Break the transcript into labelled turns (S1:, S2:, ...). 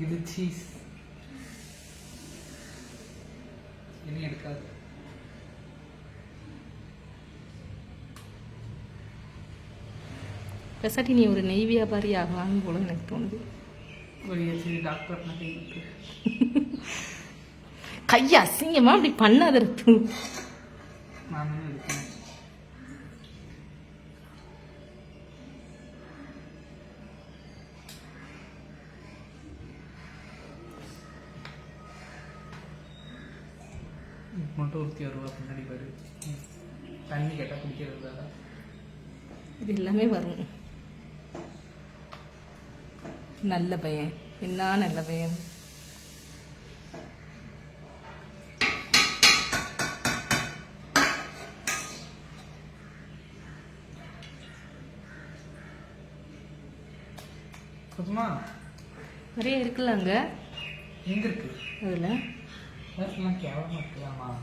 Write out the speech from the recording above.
S1: இது சீஸ் இனி எடுக்காது.
S2: பெசாட்டி நீ ஒரு நெய் வியாபாரி ஆகலான்னு போல எனக்கு தோணுது.
S1: ஒரு டாக்டர்
S2: கையை அசிங்கமா அப்படி பண்ணாத இருக்கு
S1: நானும் மட்டும் ஒருத்தி வருவா பின்னாடி பாரு தண்ணி கேட்டால் குடிக்கிறது வேற
S2: இது எல்லாமே வரும் நல்ல பையன் என்ன நல்ல பையன் நிறைய இருக்குல்ல அங்க
S1: எங்க இருக்கு
S2: அதில்
S1: બસ મને કહેવા માટે આમાં